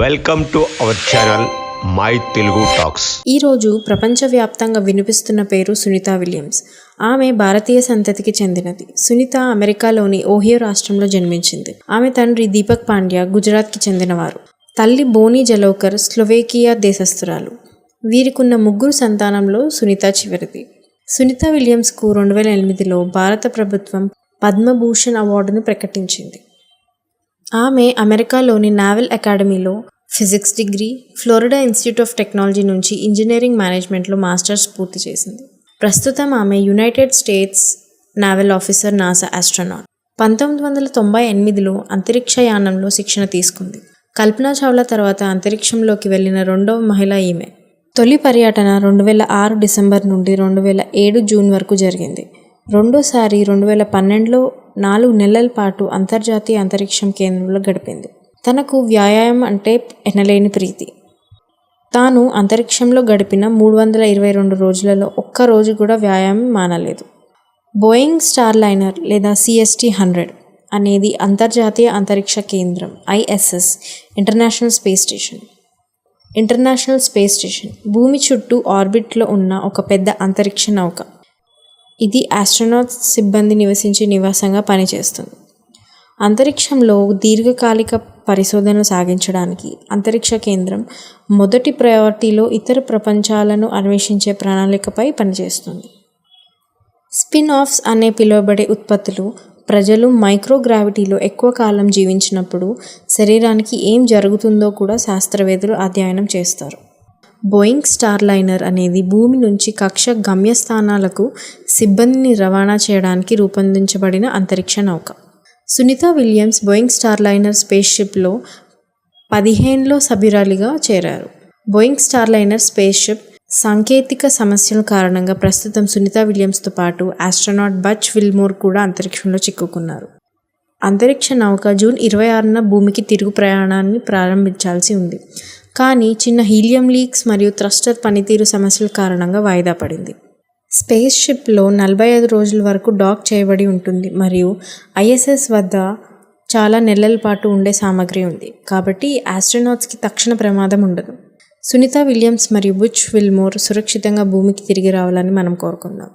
Welcome to our channel my Telugu talks ఈరోజు ప్రపంచవ్యాప్తంగా వినిపిస్తున్న పేరు సునీత విలియమ్స్. ఆమె భారతీయ సంతతికి చెందినది. సునీత అమెరికాలోని ఓహియో రాష్ట్రంలో జన్మించింది. ఆమె తండ్రి దీపక్ పాండ్యా గుజరాత్కి చెందినవారు. తల్లి బోనీ జలోకర్ స్లోవేకియా దేశస్థురాలు. వీరికున్న ముగ్గురు సంతానంలో సునీత చివరిది. సునీత విలియమ్స్కు రెండు వేల ఎనిమిదిలో భారత ప్రభుత్వం పద్మభూషణ్ అవార్డును ప్రకటించింది. ఆమె అమెరికాలోని నావల్ అకాడమీలో physics degree Florida Institute of Technology నుంచి ఇంజనీరింగ్ మేనేజ్మెంట్లో మాస్టర్స్ పూర్తి చేసింది. ప్రస్తుతం ఆమె United States naval officer NASA astronaut. పంతొమ్మిది వందల తొంభై ఎనిమిదిలో అంతరిక్ష యానంలో శిక్షణ తీసుకుంది. కల్పనా చావ్లా తర్వాత అంతరిక్షంలోకి వెళ్ళిన రెండవ మహిళ ఈమె. తొలి పర్యటన రెండు వేల ఆరు డిసెంబర్ నుండి రెండు వేల ఏడు జూన్ వరకు జరిగింది. రెండోసారి రెండు వేల పన్నెండులో నాలుగు నెలల పాటు అంతర్జాతీయ అంతరిక్షం కేంద్రంలో గడిపింది. తనకు వ్యాయామం అంటే ఎనలేని ప్రీతి. తాను అంతరిక్షంలో గడిపిన మూడు వందల ఇరవై రెండు రోజులలో ఒక్క రోజు కూడా వ్యాయామం మానలేదు. బోయింగ్ స్టార్ లైనర్ లేదా సిఎస్టీ హండ్రెడ్ అనేది అంతర్జాతీయ అంతరిక్ష కేంద్రం ISS international space station. International space station భూమి చుట్టూ ఆర్బిట్లో ఉన్న ఒక పెద్ద అంతరిక్ష నౌక. ఇది ఆస్ట్రోనాట్ సిబ్బంది నివసించే నివాసంగా పనిచేస్తుంది. అంతరిక్షంలో దీర్ఘకాలిక పరిశోధనలు సాగించడానికి అంతరిక్ష కేంద్రం మొదటి ప్రయారిటీలో ఇతర ప్రపంచాలను అన్వేషించే ప్రణాళికపై పనిచేస్తుంది. స్పిన్ ఆఫ్స్ అనే పిలువబడే ఉత్పత్తులు ప్రజలు మైక్రోగ్రావిటీలో ఎక్కువ కాలం జీవించినప్పుడు శరీరానికి ఏం జరుగుతుందో కూడా శాస్త్రవేత్తలు అధ్యయనం చేస్తారు. బోయింగ్ స్టార్ లైనర్ అనేది భూమి నుంచి కక్ష గమ్యస్థానాలకు సిబ్బందిని రవాణా చేయడానికి రూపొందించబడిన అంతరిక్ష నౌక. Sunita Williams Boeing Starliner space షిప్లో పదిహేనులో సభ్యురాలిగా చేరారు. Boeing Starliner spaceship సాంకేతిక సమస్యల కారణంగా ప్రస్తుతం సునీత విలియమ్స్తో పాటు ఆస్ట్రోనాట్ బచ్ విల్మోర్ కూడా అంతరిక్షంలో చిక్కుకున్నారు. అంతరిక్ష నౌక జూన్ ఇరవై ఆరున భూమికి తిరుగు ప్రయాణాన్ని ప్రారంభించాల్సి ఉంది. కానీ చిన్న హీలియం లీక్స్ మరియు థ్రస్టర్ పనితీరు సమస్యల కారణంగా వాయిదా పడింది. స్పేస్ షిప్లో నలభై ఐదు రోజుల వరకు డాక్ చేయబడి ఉంటుంది మరియు ఐఎస్ఎస్ వద్ద చాలా నెలల పాటు ఉండే సామాగ్రి ఉంది. కాబట్టి ఆస్ట్రోనాట్స్కి తక్షణ ప్రమాదం ఉండదు. సునీత విలియమ్స్ మరియు బుచ్ విల్మోర్ సురక్షితంగా భూమికి తిరిగి రావాలని మనం కోరుకుందాం.